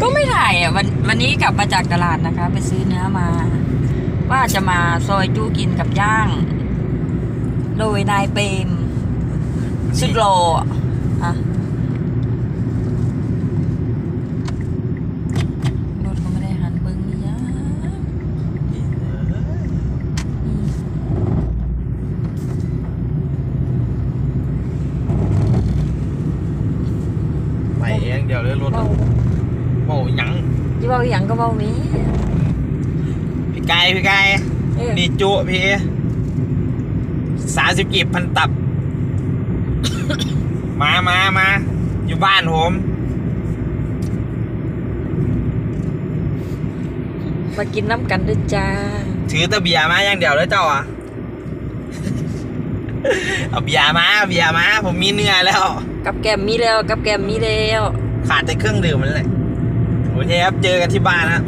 ก็ไม่ถ่ายอะวันวันนี้กลับมาจากตลาดนะคะ ไปซื้อเนื้อมา ว่าจะมาซอยจู้กินกับย่าง โดยนายเปรมสุดโลอะอะรถก็ไม่ได้หันเบิ้งนี่ยะอืม ไป เองเดี๋ยวเลยรถเบาโอ้ยังที่เบาอหย่างก็เบานี้พี่ไก่พี่ไก่เออนี่จุพี่สามสิบกีบพันตับ มามามาอยู่บ้านผมมากินน้ำกันด้วยจ้า ถือแตะเบียร์มาอย่างเดียวเลยเจ้าอะ เอาเบียร์มาเอาเบียร์มา ผมมีเนื้อแล้ว กับแกมมีแล้ว กับแกมมีแล้ว ขาดแต่เครื่องดื่มมันแหละโอเคครับ เจอกันที่บ้านนะ